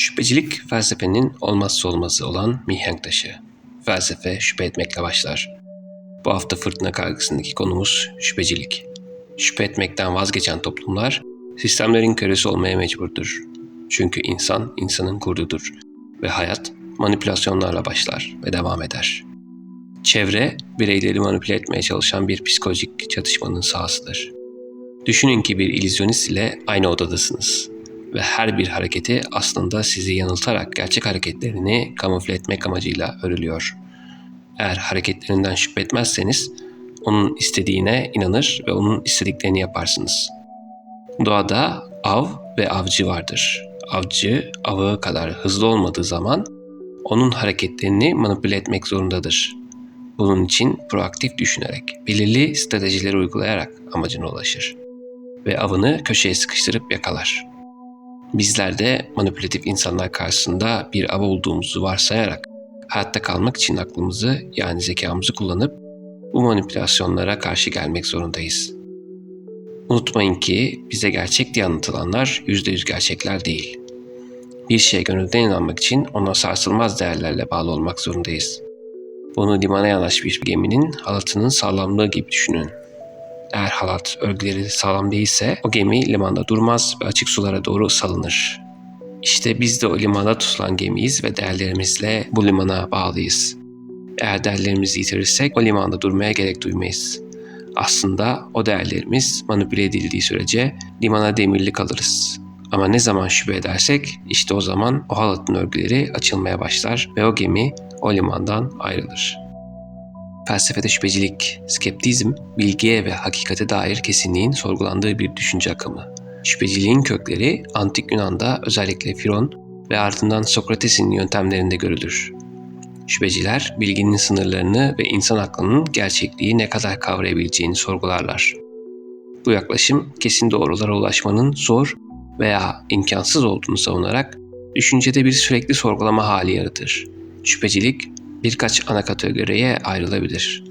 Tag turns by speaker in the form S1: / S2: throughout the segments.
S1: Şüphecilik felsefenin olmazsa olmazı olan mihenk taşı. Felsefe şüphe etmekle başlar. Bu hafta fırtına kargısındaki konumuz şüphecilik. Şüphe etmekten vazgeçen toplumlar sistemlerin kölesi olmaya mecburdur. Çünkü insan insanın kurdudur ve hayat manipülasyonlarla başlar ve devam eder. Çevre bireyleri manipüle etmeye çalışan bir psikolojik çatışmanın sahasıdır. Düşünün ki bir illüzyonist ile aynı odadasınız ve her bir hareketi aslında sizi yanıltarak gerçek hareketlerini kamufle etmek amacıyla örülüyor. Eğer hareketlerinden şüphe etmezseniz onun istediğine inanır ve onun istediklerini yaparsınız. Doğada av ve avcı vardır. Avcı avı kadar hızlı olmadığı zaman onun hareketlerini manipüle etmek zorundadır. Bunun için proaktif düşünerek, belirli stratejileri uygulayarak amacına ulaşır ve avını köşeye sıkıştırıp yakalar. Bizler de manipülatif insanlar karşısında bir av olduğumuzu varsayarak hayatta kalmak için aklımızı yani zekamızı kullanıp bu manipülasyonlara karşı gelmek zorundayız. Unutmayın ki bize gerçek diye anlatılanlar %100 gerçekler değil. Bir şeye gönülden inanmak için ona sarsılmaz değerlerle bağlı olmak zorundayız. Bunu limana yanaşmış bir geminin halatının sağlamlığı gibi düşünün. Eğer halat örgüleri sağlam değilse o gemi limanda durmaz ve açık sulara doğru salınır. İşte biz de o limanda tutulan gemiyiz ve değerlerimizle bu limana bağlıyız. Eğer değerlerimizi yitirirsek o limanda durmaya gerek duymayız. Aslında o değerlerimiz manipüle edildiği sürece limana demirli kalırız. Ama ne zaman şüphe edersek işte o zaman o halatın örgüleri açılmaya başlar ve o gemi o limandan ayrılır. Felsefede şüphecilik, skeptizm, bilgiye ve hakikate dair kesinliğin sorgulandığı bir düşünce akımı. Şüpheciliğin kökleri Antik Yunan'da özellikle Firon ve ardından Sokrates'in yöntemlerinde görülür. Şüpheciler bilginin sınırlarını ve insan aklının gerçekliği ne kadar kavrayabileceğini sorgularlar. Bu yaklaşım kesin doğrulara ulaşmanın zor veya imkansız olduğunu savunarak düşüncede bir sürekli sorgulama hali yaratır. Şüphecilik birkaç ana kategoriye ayrılabilir.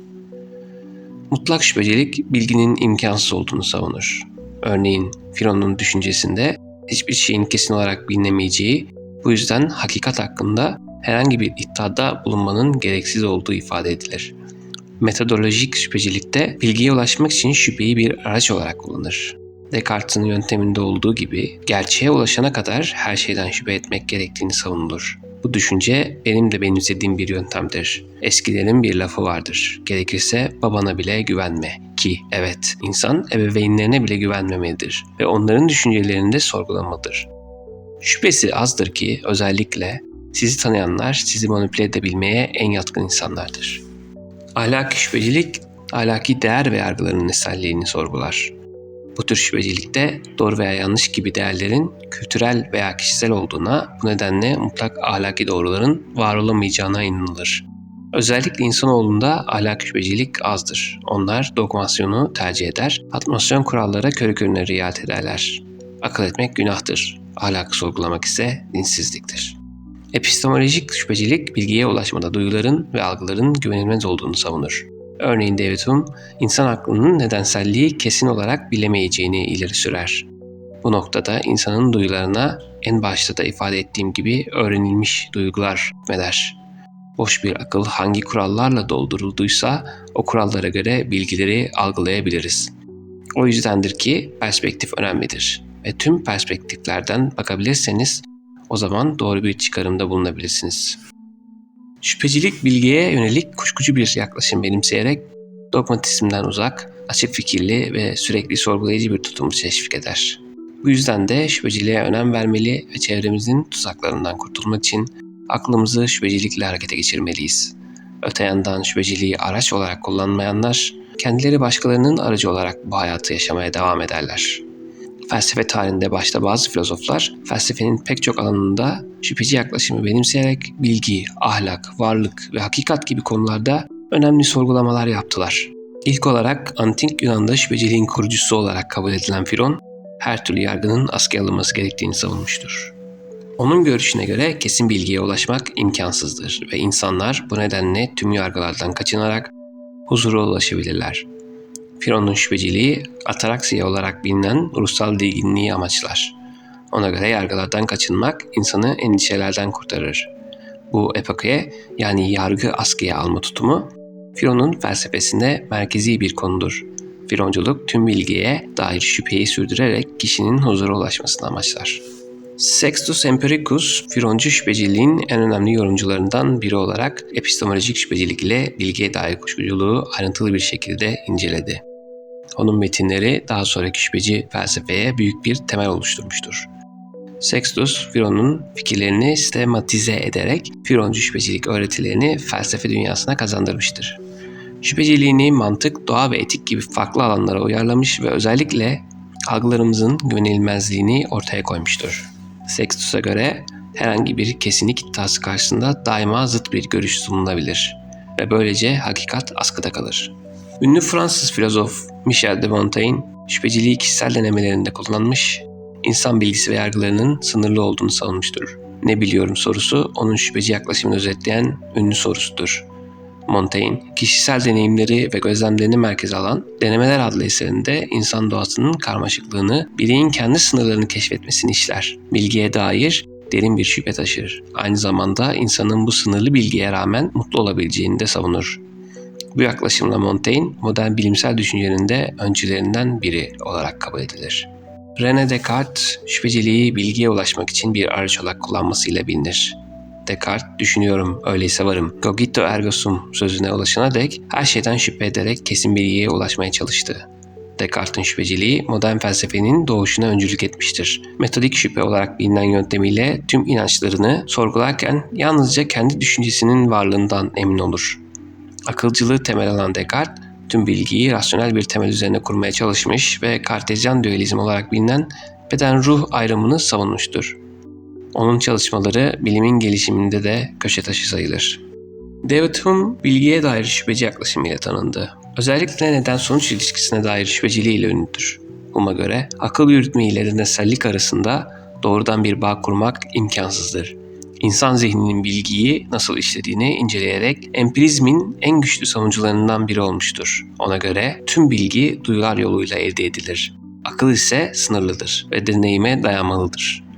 S1: Mutlak şüphecilik bilginin imkansız olduğunu savunur. Örneğin Firon'un düşüncesinde hiçbir şeyin kesin olarak bilinemeyeceği, bu yüzden hakikat hakkında herhangi bir iddiada bulunmanın gereksiz olduğu ifade edilir. Metodolojik şüphecilikte bilgiye ulaşmak için şüpheyi bir araç olarak kullanır. Descartes'in yönteminde olduğu gibi gerçeğe ulaşana kadar her şeyden şüphe etmek gerektiğini savunulur. Bu düşünce benim de benimsediğim bir yöntemdir. Eskilerin bir lafı vardır. Gerekirse babana bile güvenme. Ki evet insan ebeveynlerine bile güvenmemelidir ve onların düşüncelerini de sorgulamalıdır. Şüphesi azdır ki özellikle sizi tanıyanlar sizi manipüle edebilmeye en yatkın insanlardır. Ahlaki şüphecilik, ahlaki değer ve yargıların neselliğini sorgular. Bu tür şüphecilikte doğru veya yanlış gibi değerlerin kültürel veya kişisel olduğuna, bu nedenle mutlak ahlaki doğruların var olamayacağına inanılır. Özellikle insanoğlunda ahlak şüphecilik azdır. Onlar dogmasyonu tercih eder, atmosyon kurallara körü körüne riayet ederler. Akıl etmek günahtır, ahlakı sorgulamak ise dinsizliktir. Epistemolojik şüphecilik bilgiye ulaşmada duyuların ve algıların güvenilmez olduğunu savunur. Örneğin David Hume, insan aklının nedenselliği kesin olarak bilemeyeceğini ileri sürer. Bu noktada insanın duyularına en başta da ifade ettiğim gibi öğrenilmiş duygular hükmeder. Boş bir akıl hangi kurallarla doldurulduysa o kurallara göre bilgileri algılayabiliriz. O yüzdendir ki perspektif önemlidir ve tüm perspektiflerden bakabilirseniz o zaman doğru bir çıkarımda bulunabilirsiniz. Şüphecilik bilgiye yönelik kuşkucu bir yaklaşım benimseyerek dogmatizmden uzak, açık fikirli ve sürekli sorgulayıcı bir tutumu teşvik eder. Bu yüzden de şüpheciliğe önem vermeli ve çevremizin tuzaklarından kurtulmak için aklımızı şüphecilikle harekete geçirmeliyiz. Öte yandan şüpheciliği araç olarak kullanmayanlar, kendileri başkalarının aracı olarak bu hayatı yaşamaya devam ederler. Felsefe tarihinde başta bazı filozoflar felsefenin pek çok alanında şüpheci yaklaşımı benimseyerek bilgi, ahlak, varlık ve hakikat gibi konularda önemli sorgulamalar yaptılar. İlk olarak antik Yunan'da şüpheciliğin kurucusu olarak kabul edilen Firon, her türlü yargının askıya alınması gerektiğini savunmuştur. Onun görüşüne göre kesin bilgiye ulaşmak imkansızdır ve insanlar bu nedenle tüm yargılardan kaçınarak huzura ulaşabilirler. Firon'un şüpheciliği ataraksiya olarak bilinen ruhsal dinginliği amaçlar. Ona göre yargılardan kaçınmak insanı endişelerden kurtarır. Bu epokeye yani yargı askıya alma tutumu Firon'un felsefesinde merkezi bir konudur. Fironculuk tüm bilgiye dair şüpheyi sürdürerek kişinin huzura ulaşmasını amaçlar. Sextus Empiricus, Fironcu şüpheciliğin en önemli yorumcularından biri olarak epistemolojik şüphecilik ile bilgiye dair kuşkuculuğu ayrıntılı bir şekilde inceledi. Onun metinleri daha sonraki şüpheci felsefeye büyük bir temel oluşturmuştur. Sextus, Firon'un fikirlerini sistematize ederek Fironcu şüphecilik öğretilerini felsefe dünyasına kazandırmıştır. Şüpheciliğini mantık, doğa ve etik gibi farklı alanlara uyarlamış ve özellikle algılarımızın güvenilmezliğini ortaya koymuştur. Sextus'a göre herhangi bir kesinlik iddiası karşısında daima zıt bir görüş sunulabilir ve böylece hakikat askıda kalır. Ünlü Fransız filozof Michel de Montaigne, şüpheciliği kişisel denemelerinde kullanmış, insan bilgisi ve yargılarının sınırlı olduğunu savunmuştur. Ne biliyorum sorusu onun şüpheci yaklaşımını özetleyen ünlü sorusudur. Montaigne, kişisel deneyimleri ve gözlemlerini merkeze alan Denemeler adlı eserinde insan doğasının karmaşıklığını, bireyin kendi sınırlarını keşfetmesini işler. Bilgiye dair derin bir şüphe taşır. Aynı zamanda insanın bu sınırlı bilgiye rağmen mutlu olabileceğini de savunur. Bu yaklaşımla Montaigne, modern bilimsel düşüncenin de öncülerinden biri olarak kabul edilir. René Descartes, şüpheciliği bilgiye ulaşmak için bir araç olarak kullanmasıyla bilinir. Descartes, düşünüyorum, öyleyse varım. Cogito ergo sum sözüne ulaşana dek her şeyden şüphe ederek kesin bilgiye ulaşmaya çalıştı. Descartes'in şüpheciliği modern felsefenin doğuşuna öncülük etmiştir. Metodik şüphe olarak bilinen yöntemiyle tüm inançlarını sorgularken yalnızca kendi düşüncesinin varlığından emin olur. Akılcılığı temel alan Descartes, tüm bilgiyi rasyonel bir temel üzerine kurmaya çalışmış ve kartezyen dualizm olarak bilinen beden-ruh ayrımını savunmuştur. Onun çalışmaları bilimin gelişiminde de köşe taşı sayılır. David Hume bilgiye dair şüpheci yaklaşımıyla tanındı. Özellikle neden-sonuç ilişkisine dair şüpheciliğiyle ünlüdür. Hume'a göre akıl yürütme ile nedensellik arasında doğrudan bir bağ kurmak imkansızdır. İnsan zihninin bilgiyi nasıl işlediğini inceleyerek empirizmin en güçlü savunucularından biri olmuştur. Ona göre tüm bilgi duyular yoluyla elde edilir. Akıl ise sınırlıdır ve deneyime dayanmalıdır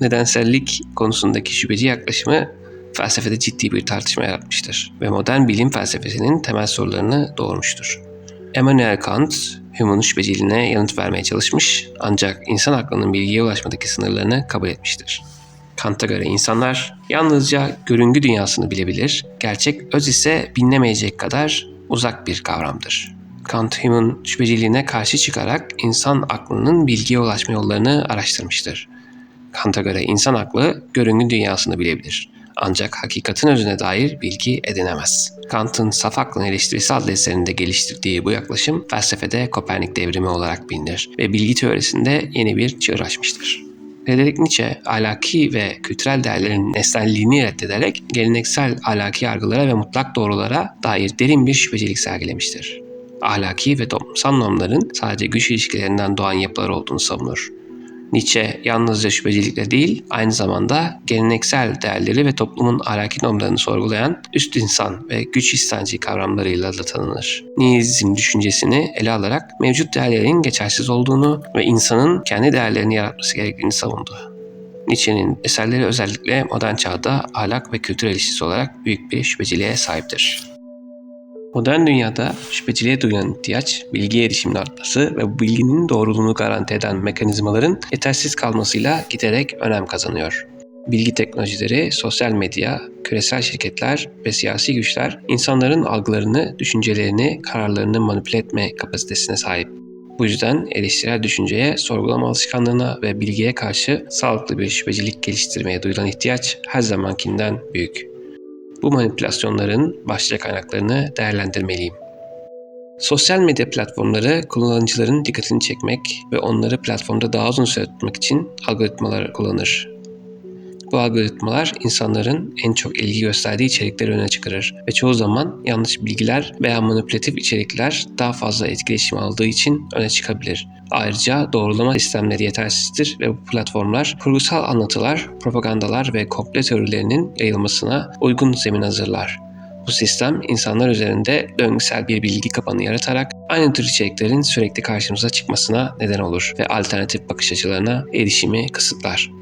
S1: nedensellik konusundaki şüpheci yaklaşımı felsefede ciddi bir tartışma yaratmıştır ve modern bilim felsefesinin temel sorularını doğurmuştur. Immanuel Kant, Hume'un şüpheciliğine yanıt vermeye çalışmış ancak insan aklının bilgiye ulaşmadaki sınırlarını kabul etmiştir. Kant'a göre insanlar yalnızca görüngü dünyasını bilebilir, gerçek öz ise bilinemeyecek kadar uzak bir kavramdır. Kant Hume'un şüpheciliğine karşı çıkarak insan aklının bilgiye ulaşma yollarını araştırmıştır. Kant'a göre insan aklı görüngü dünyasını bilebilir. Ancak hakikatin özüne dair bilgi edinemez. Kant'ın Saf Aklın Eleştirisi adlı eserinde geliştirdiği bu yaklaşım felsefede Kopernik devrimi olarak bilinir ve bilgi teorisinde yeni bir çığır açmıştır. Friedrich Nietzsche, ahlaki ve kültürel değerlerin nesnelliğini reddederek geleneksel ahlaki yargılara ve mutlak doğrulara dair derin bir şüphecilik sergilemiştir. Ahlaki ve toplumsal normların sadece güç ilişkilerinden doğan yapılar olduğunu savunur. Nietzsche yalnızca şüphecilikle değil, aynı zamanda geleneksel değerleri ve toplumun ahlaki normlarını sorgulayan üst insan ve güç istenci kavramlarıyla da tanınır. Nihilizm düşüncesini ele alarak mevcut değerlerin geçersiz olduğunu ve insanın kendi değerlerini yaratması gerektiğini savundu. Nietzsche'nin eserleri özellikle modern çağda ahlak ve kültür eleştirisi olarak büyük bir şüpheciliğe sahiptir. Modern dünyada şüpheciliğe duyulan ihtiyaç, bilgi erişiminin artması ve bu bilginin doğruluğunu garanti eden mekanizmaların yetersiz kalmasıyla giderek önem kazanıyor. Bilgi teknolojileri, sosyal medya, küresel şirketler ve siyasi güçler insanların algılarını, düşüncelerini, kararlarını manipüle etme kapasitesine sahip. Bu yüzden eleştirel düşünceye, sorgulama alışkanlığına ve bilgiye karşı sağlıklı bir şüphecilik geliştirmeye duyulan ihtiyaç her zamankinden büyük. Bu manipülasyonların başlıca kaynaklarını değerlendirmeliyim. Sosyal medya platformları kullanıcıların dikkatini çekmek ve onları platformda daha uzun süre tutmak için algoritmalar kullanır. Bu algoritmalar insanların en çok ilgi gösterdiği içerikleri öne çıkarır ve çoğu zaman yanlış bilgiler veya manipülatif içerikler daha fazla etkileşim aldığı için öne çıkabilir. Ayrıca doğrulama sistemleri yetersizdir ve bu platformlar kurgusal anlatılar, propagandalar ve komple teorilerinin yayılmasına uygun zemin hazırlar. Bu sistem insanlar üzerinde döngüsel bir bilgi kapanı yaratarak aynı tür içeriklerin sürekli karşımıza çıkmasına neden olur ve alternatif bakış açılarına erişimi kısıtlar.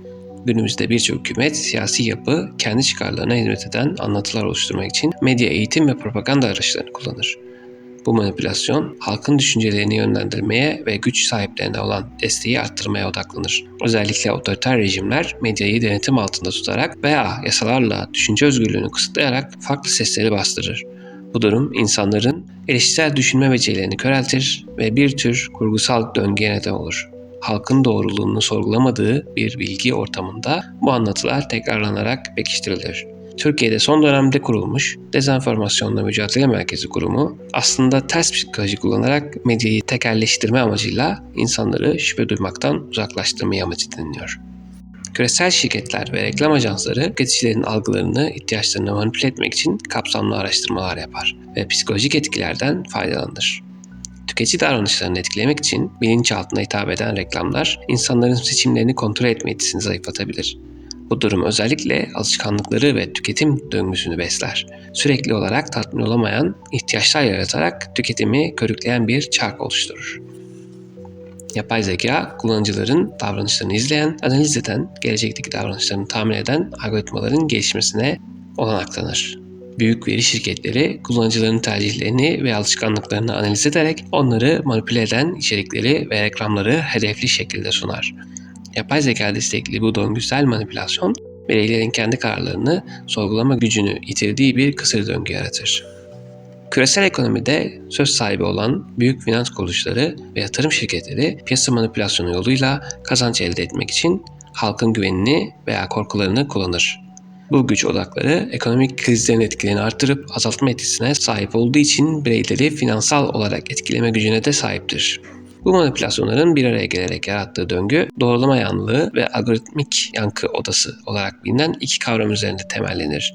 S1: Günümüzde birçok hükümet siyasi yapı kendi çıkarlarına hizmet eden anlatılar oluşturmak için medya eğitim ve propaganda araçlarını kullanır. Bu manipülasyon halkın düşüncelerini yönlendirmeye ve güç sahiplerine olan desteği arttırmaya odaklanır. Özellikle otoriter rejimler medyayı denetim altında tutarak veya yasalarla düşünce özgürlüğünü kısıtlayarak farklı sesleri bastırır. Bu durum insanların eleştirel düşünme becerilerini köreltir ve bir tür kurgusal döngüye neden olur. Halkın doğruluğunu sorgulamadığı bir bilgi ortamında bu anlatılar tekrarlanarak pekiştirilir. Türkiye'de son dönemde kurulmuş Dezenformasyonla Mücadele Merkezi Kurumu aslında ters psikoloji kullanarak medyayı tekelleştirme amacıyla insanları şüphe duymaktan uzaklaştırmayı amacı dinliyor. Küresel şirketler ve reklam ajansları tüketicilerin algılarını, ihtiyaçlarını manipüle etmek için kapsamlı araştırmalar yapar ve psikolojik etkilerden faydalanır. Tüketici davranışlarını etkilemek için bilinçaltına hitap eden reklamlar insanların seçimlerini kontrol etme yetisini zayıflatabilir. Bu durum özellikle alışkanlıkları ve tüketim döngüsünü besler. Sürekli olarak tatmin olamayan ihtiyaçlar yaratarak tüketimi körükleyen bir çark oluşturur. Yapay zeka, kullanıcıların davranışlarını izleyen, analiz eden, gelecekteki davranışlarını tahmin eden algoritmaların gelişmesine olanak tanır. Büyük veri şirketleri kullanıcıların tercihlerini ve alışkanlıklarını analiz ederek onları manipüle eden içerikleri ve reklamları hedefli şekilde sunar. Yapay zeka destekli bu döngüsel manipülasyon bireylerin kendi kararlarını sorgulama gücünü yitirdiği bir kısır döngü yaratır. Küresel ekonomide söz sahibi olan büyük finans kuruluşları ve yatırım şirketleri piyasa manipülasyonu yoluyla kazanç elde etmek için halkın güvenini veya korkularını kullanır. Bu güç odakları ekonomik krizlerin etkilerini artırıp azaltma etkisine sahip olduğu için bireyleri finansal olarak etkileme gücüne de sahiptir. Bu manipülasyonların bir araya gelerek yarattığı döngü, doğrulama yanlılığı ve algoritmik yankı odası olarak bilinen iki kavram üzerinde temellenir.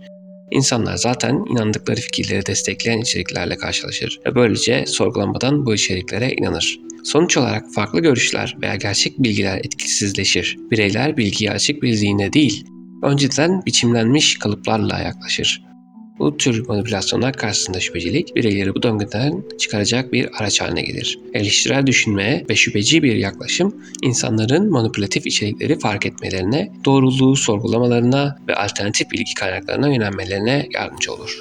S1: İnsanlar zaten inandıkları fikirleri destekleyen içeriklerle karşılaşır ve böylece sorgulanmadan bu içeriklere inanır. Sonuç olarak farklı görüşler veya gerçek bilgiler etkisizleşir. Bireyler bilgiye açık bir zihne değil, önceden biçimlenmiş kalıplarla yaklaşır. Bu tür manipülasyonlar karşısında şüphecilik bireyleri bu döngüden çıkaracak bir araç haline gelir. Eleştirel düşünmeye ve şüpheci bir yaklaşım insanların manipülatif içerikleri fark etmelerine, doğruluğu sorgulamalarına ve alternatif bilgi kaynaklarına yönelmelerine yardımcı olur.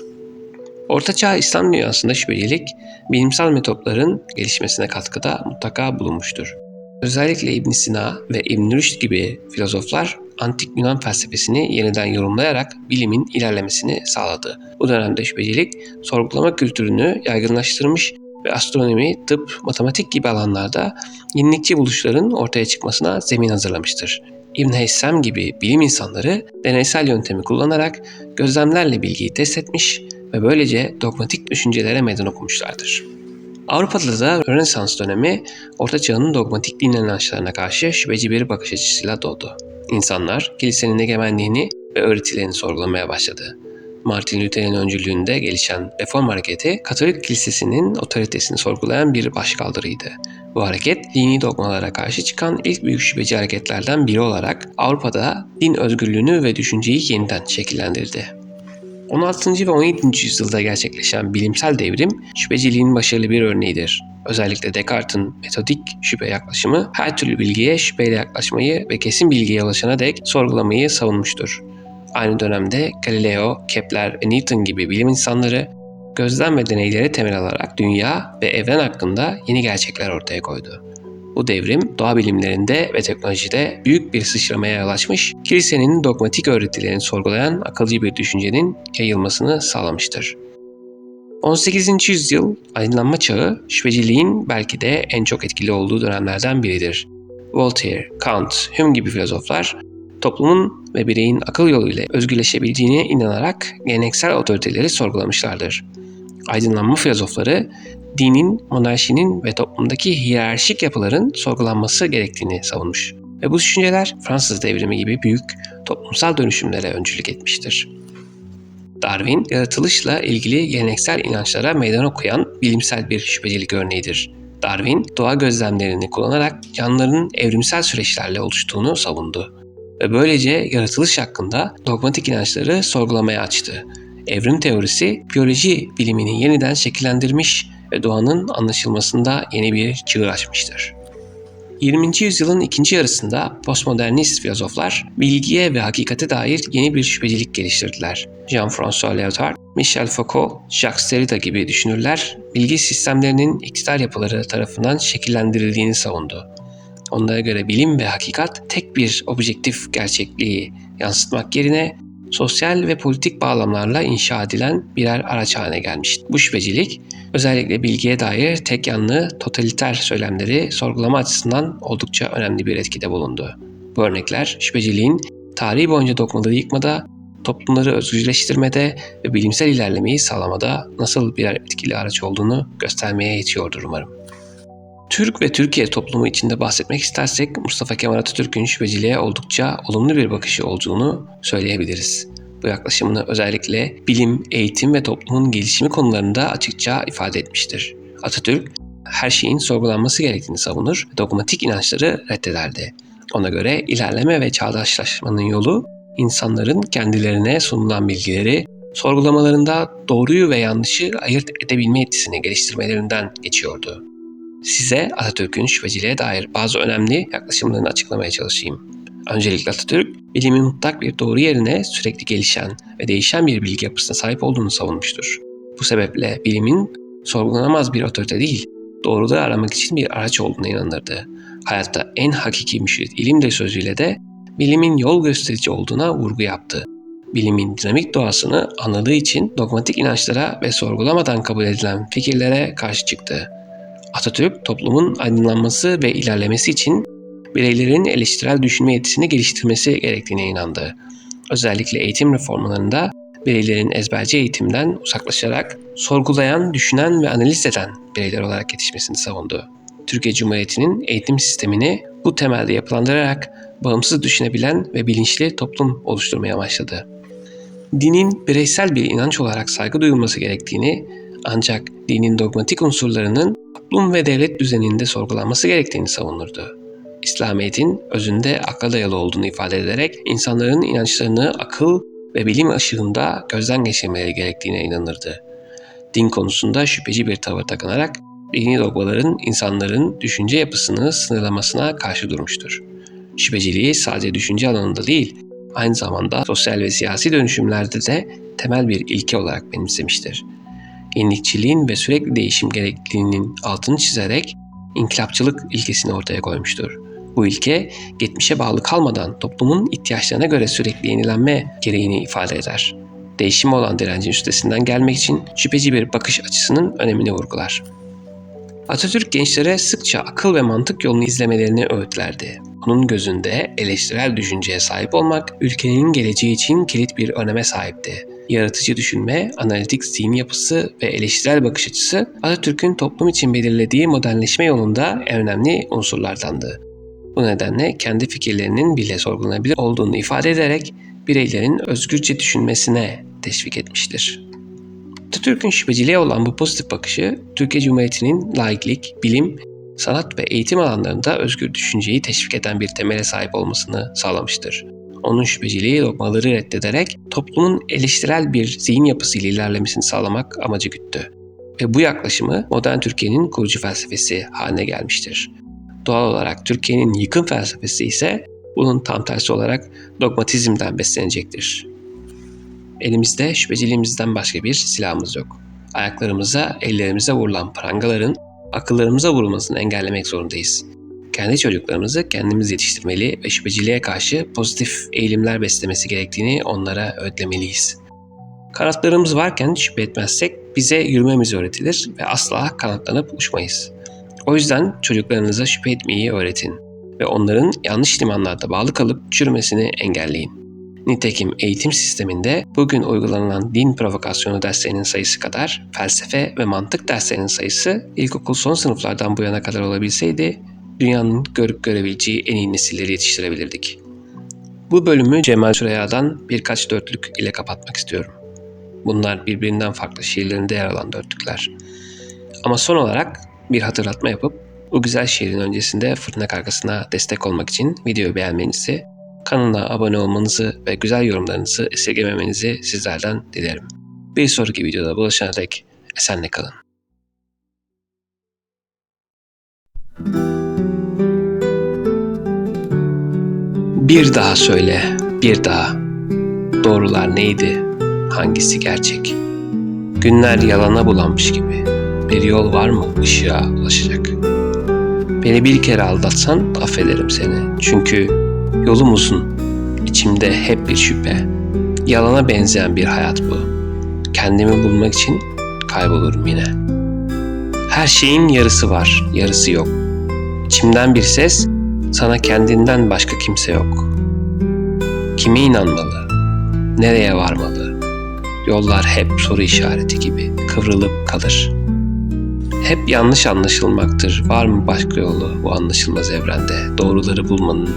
S1: Ortaçağ İslam dünyasında şüphecilik, bilimsel metotların gelişmesine katkıda mutlaka bulunmuştur. Özellikle ibn Sina ve ibn Rüşd gibi filozoflar antik Yunan felsefesini yeniden yorumlayarak bilimin ilerlemesini sağladı. Bu dönemde şüphecilik sorgulama kültürünü yaygınlaştırmış ve astronomi, tıp, matematik gibi alanlarda yenilikçi buluşların ortaya çıkmasına zemin hazırlamıştır. İbn Heyssem gibi bilim insanları deneysel yöntemi kullanarak gözlemlerle bilgiyi test etmiş ve böylece dogmatik düşüncelere meydan okumuşlardır. Avrupa'da da Rönesans dönemi Orta Çağ'ın dogmatik din inançlarına karşı şüpheci bir bakış açısıyla doğdu. İnsanlar kilisenin egemenliğini ve öğretilerini sorgulamaya başladı. Martin Luther'in öncülüğünde gelişen reform hareketi Katolik kilisesinin otoritesini sorgulayan bir başkaldırıydı. Bu hareket dini dogmalara karşı çıkan ilk büyük şüpheci hareketlerden biri olarak Avrupa'da din özgürlüğünü ve düşünceyi yeniden şekillendirdi. 16. ve 17. yüzyılda gerçekleşen bilimsel devrim şüpheciliğin başarılı bir örneğidir. Özellikle Descartes'in metodik şüphe yaklaşımı her türlü bilgiye şüpheyle yaklaşmayı ve kesin bilgiye ulaşana dek sorgulamayı savunmuştur. Aynı dönemde Galileo, Kepler ve Newton gibi bilim insanları gözlem ve deneylere temel alarak dünya ve evren hakkında yeni gerçekler ortaya koydu. Bu devrim doğa bilimlerinde ve teknolojide büyük bir sıçramaya yol açmış, kilisenin dogmatik öğretilerini sorgulayan akılcı bir düşüncenin yayılmasını sağlamıştır. 18. yüzyıl aydınlanma çağı şüpheciliğin belki de en çok etkili olduğu dönemlerden biridir. Voltaire, Kant, Hume gibi filozoflar toplumun ve bireyin akıl yoluyla özgürleşebildiğine inanarak geleneksel otoriteleri sorgulamışlardır. Aydınlanma filozofları dinin, monarşinin ve toplumdaki hiyerarşik yapıların sorgulanması gerektiğini savunmuş. Ve bu düşünceler Fransız devrimi gibi büyük toplumsal dönüşümlere öncülük etmiştir. Darwin, yaratılışla ilgili geleneksel inançlara meydan okuyan bilimsel bir şüphecilik örneğidir. Darwin, doğa gözlemlerini kullanarak canlıların evrimsel süreçlerle oluştuğunu savundu ve böylece yaratılış hakkında dogmatik inançları sorgulamaya açtı. evrim teorisi biyoloji bilimini yeniden şekillendirmiş ve doğanın anlaşılmasında yeni bir çığır açmıştır. 20. yüzyılın ikinci yarısında postmodernist filozoflar bilgiye ve hakikate dair yeni bir şüphecilik geliştirdiler. Jean-François Lyotard, Michel Foucault, Jacques Derrida gibi düşünürler bilgi sistemlerinin iktidar yapıları tarafından şekillendirildiğini savundu. Onlara göre bilim ve hakikat tek bir objektif gerçekliği yansıtmak yerine sosyal ve politik bağlamlarla inşa edilen birer araç haline gelmişti. Bu şüphecilik özellikle bilgiye dair tek yanlı totaliter söylemleri sorgulama açısından oldukça önemli bir etkide bulundu. Bu örnekler şüpheciliğin tarihi boyunca dogmaları yıkmada, toplumları özgürleştirmede ve bilimsel ilerlemeyi sağlamada nasıl birer etkili araç olduğunu göstermeye yetiyordur umarım. Türk ve Türkiye toplumu içinde bahsetmek istersek Mustafa Kemal Atatürk'ün şüpheciliğe oldukça olumlu bir bakışı olduğunu söyleyebiliriz. Bu yaklaşımını özellikle bilim, eğitim ve toplumun gelişimi konularında açıkça ifade etmiştir. Atatürk her şeyin sorgulanması gerektiğini savunur, dogmatik inançları reddederdi. Ona göre ilerleme ve çağdaşlaşmanın yolu insanların kendilerine sunulan bilgileri sorgulamalarında doğruyu ve yanlışı ayırt edebilme yetisini geliştirmelerinden geçiyordu. Size Atatürk'ün şüpheciliğe dair bazı önemli yaklaşımlarını açıklamaya çalışayım. Öncelikle Atatürk, bilimin mutlak bir doğru yerine sürekli gelişen ve değişen bir bilgi yapısına sahip olduğunu savunmuştur. Bu sebeple bilimin sorgulanamaz bir otorite değil, doğruları aramak için bir araç olduğuna inanırdı. Hayatta en hakiki müşrit ilimdir sözüyle de bilimin yol gösterici olduğuna vurgu yaptı. Bilimin dinamik doğasını anladığı için dogmatik inançlara ve sorgulamadan kabul edilen fikirlere karşı çıktı. Atatürk toplumun aydınlanması ve ilerlemesi için bireylerin eleştirel düşünme yetisini geliştirmesi gerektiğine inandı. Özellikle eğitim reformlarında bireylerin ezberci eğitimden uzaklaşarak sorgulayan, düşünen ve analiz eden bireyler olarak yetişmesini savundu. Türkiye Cumhuriyeti'nin eğitim sistemini bu temelde yapılandırarak bağımsız düşünebilen ve bilinçli toplum oluşturmaya başladı. Dinin bireysel bir inanç olarak saygı duyulması gerektiğini ancak dinin dogmatik unsurlarının toplum ve devlet düzeninde sorgulanması gerektiğini savunurdu. İslamiyet'in özünde akla dayalı olduğunu ifade ederek insanların inançlarını akıl ve bilim ışığında gözden geçirmeleri gerektiğine inanırdı. Din konusunda şüpheci bir tavır takınarak dini dogmaların insanların düşünce yapısını sınırlamasına karşı durmuştur. Şüpheciliği sadece düşünce alanında değil, aynı zamanda sosyal ve siyasi dönüşümlerde de temel bir ilke olarak benimsemiştir. Yenilikçiliğin ve sürekli değişim gerekliliğinin altını çizerek inkılapçılık ilkesini ortaya koymuştur. Bu ilke geçmişe bağlı kalmadan toplumun ihtiyaçlarına göre sürekli yenilenme gereğini ifade eder. Değişime olan direncin üstesinden gelmek için şüpheci bir bakış açısının önemini vurgular. Atatürk gençlere sıkça akıl ve mantık yolunu izlemelerini öğütlerdi. Onun gözünde eleştirel düşünceye sahip olmak ülkenin geleceği için kilit bir öneme sahipti. Yaratıcı düşünme, analitik zihin yapısı ve eleştirel bakış açısı Atatürk'ün toplum için belirlediği modernleşme yolunda en önemli unsurlardandı. Bu nedenle kendi fikirlerinin bile sorgulanabilir olduğunu ifade ederek bireylerin özgürce düşünmesine teşvik etmiştir. Atatürk'ün şüpheciliğe olan bu pozitif bakışı, Türkiye Cumhuriyeti'nin laiklik, bilim, sanat ve eğitim alanlarında özgür düşünceyi teşvik eden bir temele sahip olmasını sağlamıştır. Onun şüpheciliği dogmaları reddederek toplumun eleştirel bir zihin yapısıyla ilerlemesini sağlamak amacı güttü. Ve bu yaklaşımı modern Türkiye'nin kurucu felsefesi haline gelmiştir. Doğal olarak Türkiye'nin yıkım felsefesi ise bunun tam tersi olarak dogmatizmden beslenecektir. Elimizde şüpheciliğimizden başka bir silahımız yok. Ayaklarımıza, ellerimize vurulan prangaların akıllarımıza vurulmasını engellemek zorundayız. Kendi çocuklarımızı kendimiz yetiştirmeli ve şüpheciliğe karşı pozitif eğilimler beslemesi gerektiğini onlara öğütlemeliyiz. Kanatlarımız varken şüphe etmezsek bize yürümemiz öğretilir ve asla kanatlanıp uçmayız. O yüzden çocuklarınıza şüphe etmeyi öğretin ve onların yanlış limanlarda bağlı kalıp çürümesini engelleyin. Nitekim eğitim sisteminde bugün uygulanan din provokasyonu derslerinin sayısı kadar felsefe ve mantık derslerinin sayısı ilkokul son sınıflardan bu yana kadar olabilseydi dünyanın görüp görebileceği en iyi nesilleri yetiştirebilirdik. Bu bölümü Cemal Süreyya'dan birkaç dörtlük ile kapatmak istiyorum. Bunlar birbirinden farklı şiirlerinde yer alan dörtlükler. Ama son olarak bir hatırlatma yapıp bu güzel şiirin öncesinde fırtına kargasına destek olmak için videoyu beğenmenizi, kanala abone olmanızı ve güzel yorumlarınızı esirgememenizi sizlerden dilerim. Bir sonraki videoda buluşana dek esenle kalın. Bir daha söyle, bir daha. Doğrular neydi? Hangisi gerçek? Günler yalana bulanmış gibi. Bir yol var mı ışığa ulaşacak? Beni bir kere aldatsan affederim seni. Çünkü yolum uzun. İçimde hep bir şüphe. Yalana benzeyen bir hayat bu. Kendimi bulmak için kaybolurum yine. Her şeyin yarısı var, yarısı yok. İçimden bir ses, sana kendinden başka kimse yok. Kime inanmalı? Nereye varmalı? Yollar hep soru işareti gibi kıvrılıp kalır. Hep yanlış anlaşılmaktır. Var mı başka yolu bu anlaşılmaz evrende doğruları bulmanın?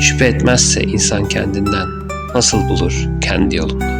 S1: Şüphe etmezse insan kendinden nasıl bulur kendi yolunu?